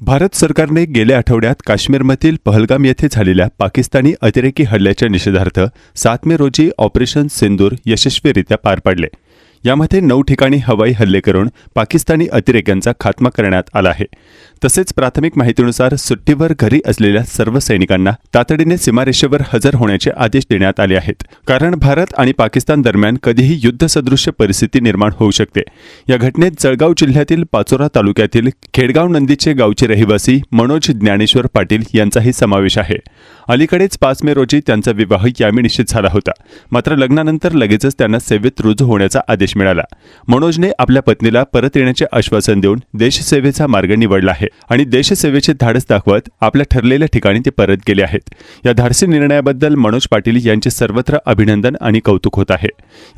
भारत सरकारने गेल्या आठवड्यात काश्मीरमधील पहलगाम येथे झालेल्या पाकिस्तानी अतिरेकी हल्ल्याच्या निषेधार्थ सात मे रोजी ऑपरेशन सिंदूर यशस्वीरित्या पार पाडले. यामध्ये नऊ ठिकाणी हवाई हल्ले करून पाकिस्तानी अतिरेक्यांचा खात्मा करण्यात आला आहे. तसेच प्राथमिक माहितीनुसार सुट्टीवर घरी असलेल्या सर्व सैनिकांना तातडीने सीमारेषेवर हजर होण्याचे आदेश देण्यात आले आहेत. कारण भारत आणि पाकिस्तान दरम्यान कधीही युद्धसदृश्य परिस्थिती निर्माण होऊ शकते. या घटनेत जळगाव जिल्ह्यातील पाचोरा तालुक्यातील खेडगाव नंदीचे गावचे रहिवासी मनोज ज्ञानेश्वर पाटील यांचाही समावेश आहे. अलीकडेच पाच मे रोजी त्यांचा विवाह यामी निश्चित झाला होता. मात्र लग्नानंतर लगेचच त्यांना सेवेत रुजू होण्याचा आदेश मिळाला. मनोजने आपल्या पत्नीला परत येण्याचे आश्वासन देऊन देशसेवेचा मार्ग निवडला आहे आणि देशसेवेचे धाडस दाखवत आपल्या ठरलेल्या ठिकाणी ते परत गेले आहेत. या धाडसी निर्णयाबद्दल मनोज पाटील यांचे सर्वत्र अभिनंदन आणि कौतुक होत आहे.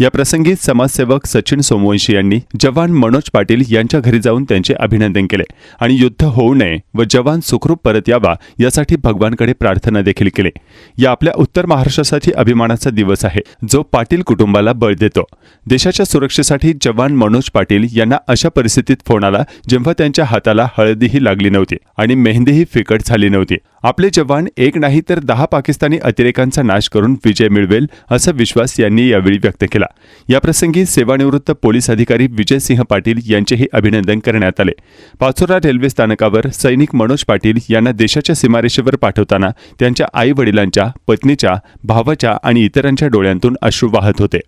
या प्रसंगी समाजसेवक सचिन सोमवंशी यांनी जवान मनोज पाटील यांच्या घरी जाऊन त्यांचे अभिनंदन केले आणि युद्ध होऊ नये व जवान सुखरूप परत यावा यासाठी भगवानकडे प्रार्थना देखील केली. या आपल्या उत्तर महाराष्ट्रासाठी अभिमानाचा दिवस आहे. जो पाटील कुटुंबाला बळ देतो. देशाच्या सुरक्षेसाठी जवान मनोज पाटील यांना अशा परिस्थितीत फोन आला जेव्हा त्यांच्या हाताला हळदीही लागली नव्हती आणि मेहंदीही फिकट झाली नव्हती. आपले जवान एक नाही तर दहा पाकिस्तानी अतिरेकांचा नाश करून विजय मिळवेल असा विश्वास यांनी यावेळी व्यक्त केला. याप्रसंगी सेवानिवृत्त पोलीस अधिकारी विजयसिंह पाटील यांचेही अभिनंदन करण्यात आले. पाचोरा रेल्वे स्थानकावर सैनिक मनोज पाटील यांना देशाच्या सीमारेषेवर पाठवताना त्यांच्या आई वडिलांच्या पत्नीच्या भावाच्या आणि इतरांच्या डोळ्यांतून अश्रू वाहत होते.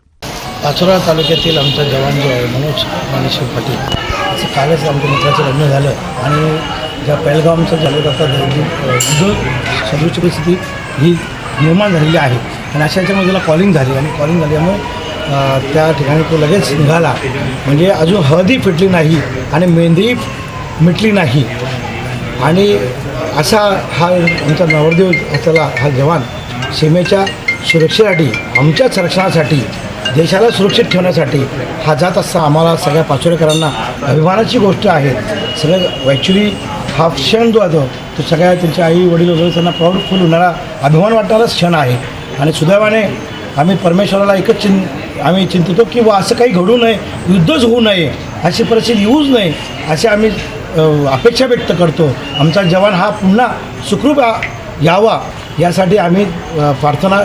पाचोरा तालुक्यातील आमचा जवान जो आहे मनोज मानेश्वर पाटील असं कालच आमच्या मित्राचं लग्न झालं आणि ज्या पहलगामचं झालं आता युद्ध परिस्थिती ही निर्माण झालेली आहे. आणि अशा याच्यामध्ये त्याला कॉलिंग झाली आणि कॉलिंग झाल्यामुळे त्या ठिकाणी तो लगेच निघाला. म्हणजे अजून हळदी फिटली नाही आणि मेहंदी मिटली नाही. आणि असा हा आमचा नवरदेव असलेला हा जवान सीमेच्या सुरक्षेसाठी आमच्या संरक्षणासाठी देशाला सुरक्षित ठेवण्यासाठी हा जात असता आम्हाला सगळ्या पाचोरेकरांना अभिमानाची गोष्ट आहे. सगळं ॲक्च्युली हा क्षण जो आहे तो सगळ्या त्यांच्या आई वडील वगैरे त्यांना प्राऊडफुल होणारा अभिमान वाटणाराच क्षण आहे. आणि सुदैवाने आम्ही परमेश्वराला एकच चिं आम्ही चिंतितो की बा असं काही घडू नये युद्धच होऊ नये अशी परिस्थिती येऊच नये असे आम्ही अपेक्षा व्यक्त करतो. आमचा जवान हा पुन्हा सुखरूप यावा. यासाठी आम्ही प्रार्थना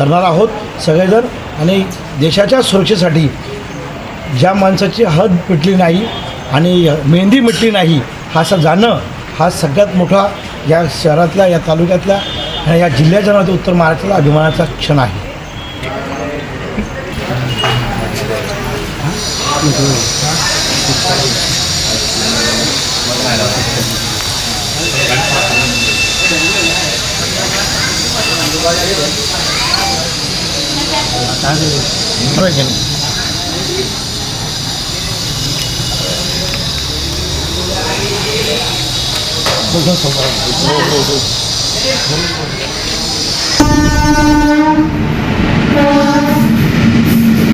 करणार आहोत सगळेजण आणि देशाच्या सुरक्षेसाठी ज्या माणसाची हद मिटली नाही आणि मेहंदी मिटली नाही हा असं जाणं हा सगळ्यात मोठा या शहरातल्या या तालुक्यातल्या आणि या जिल्ह्याच्या नावाचा उत्तर महाराष्ट्राला अभिमानाचा क्षण आहे. बरोबर की नाही? बघून समोर.